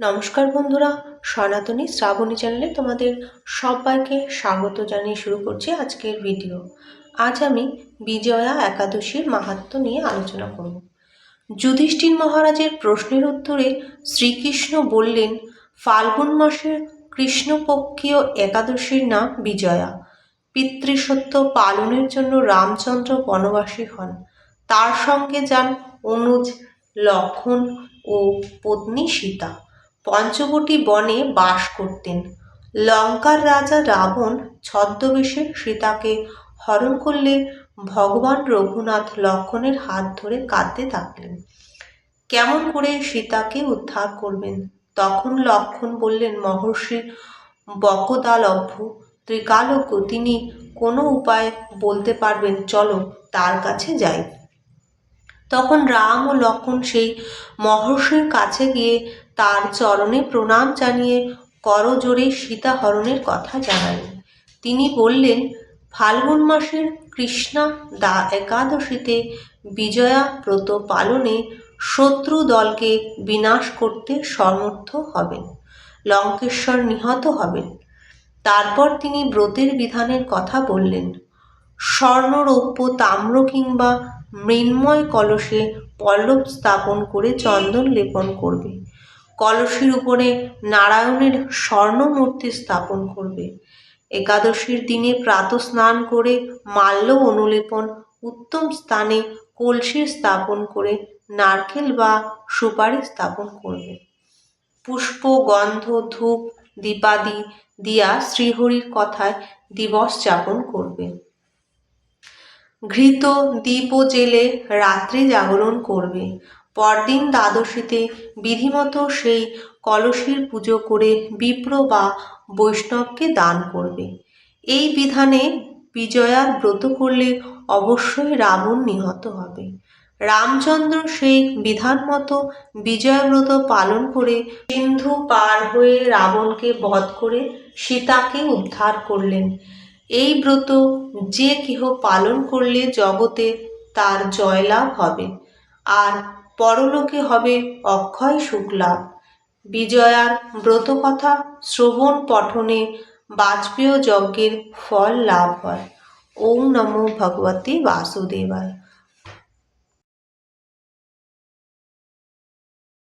নমস্কার বন্ধুরা, সনাতনী শ্রাবণী চ্যানেলে তোমাদের সবাইকে স্বাগত জানিয়ে শুরু করছি আজকের ভিডিও। আজ আমি বিজয়া একাদশীর মাহাত্ম্য নিয়ে আলোচনা করব। যুধিষ্ঠির মহারাজের প্রশ্নের উত্তরে শ্রীকৃষ্ণ বললেন, ফাল্গুন মাসের কৃষ্ণপক্ষীয় একাদশীর নাম বিজয়া। পিতৃসত্য পালনের জন্য রামচন্দ্র বনবাসী হন। তার সঙ্গে যান অনুজ, লক্ষণ ও পত্নী সীতা। পঞ্চবটী বনে বাস করতেন। লঙ্কার রাজা রাবণ ছদ্মবেশে সীতাকে হরণ করলে ভগবান রঘুনাথ লক্ষণের হাত ধরে কাঁদতে থাকলেন। কেমন করে সীতাকে উদ্ধার করবেন? তখন লক্ষণ বললেন, মহর্ষি বকদালভ্য, ত্রিকালজ্ঞ, তিনি কোনো উপায় বলতে পারবেন, চলো তার কাছে যাই। তখন রাম ও লক্ষণ সেই মহর্ষির কাছে গিয়ে তার চরণে প্রণাম জানিয়ে করজোড়ে সীতাহরণের কথা জানালেন তিনি বললেন, ফাল্গুন মাসের কৃষ্ণা দা একাদশীতে বিজয়া ব্রত পালনে শত্রু দলকে বিনাশ করতে সমর্থ হবেন, লঙ্কেশ্বর নিহত হবেন। তারপর তিনি ব্রতের বিধানের কথা বললেন। স্বর্ণরৌপ্য তাম্র কিংবা মৃন্ময় কলসে পল্লব স্থাপন করে চন্দন লেপন করবে। কলসির উপরে নারায়ণের স্বর্ণমূর্তি স্থাপন করবে। একাদশীর দিনে প্রাত স্নান করে মাল্য অনুলেপন উত্তম স্থানে কলসি স্থাপন করে নারকেল বা সুপারি স্থাপন করবে। পুষ্প, গন্ধ, ধূপ, দীপাদি দিয়া শ্রীহরির কথায় দিবস যাপন করবে। ঘৃত, দীপ জেলে রাত্রি জাগরণ করবে। পরদিন দ্বাদশীতে বিধিমতো সেই কলসির পুজো করে বিপ্র বা বৈষ্ণবকে দান করবে। এই বিধানে বিজয়ার ব্রত করলে অবশ্যই রাবণ নিহত হবে। রামচন্দ্র সেই বিধান মতো বিজয়ব্রত পালন করে সিন্ধু পার হয়ে রাবণকে বধ করে সীতাকে উদ্ধার করলেন। এই ব্রত যে কেহ পালন করলে জগতে তার জয়লাভ হবে। আর পরলোকে হবে অক্ষয় শুক্লা। বিজয়ার ব্রতকথা শ্রবণ পঠনে বাজপেয় যজ্ঞের ফল লাভ হয়। ওম নমো ভগবতী বাসুদেবায়।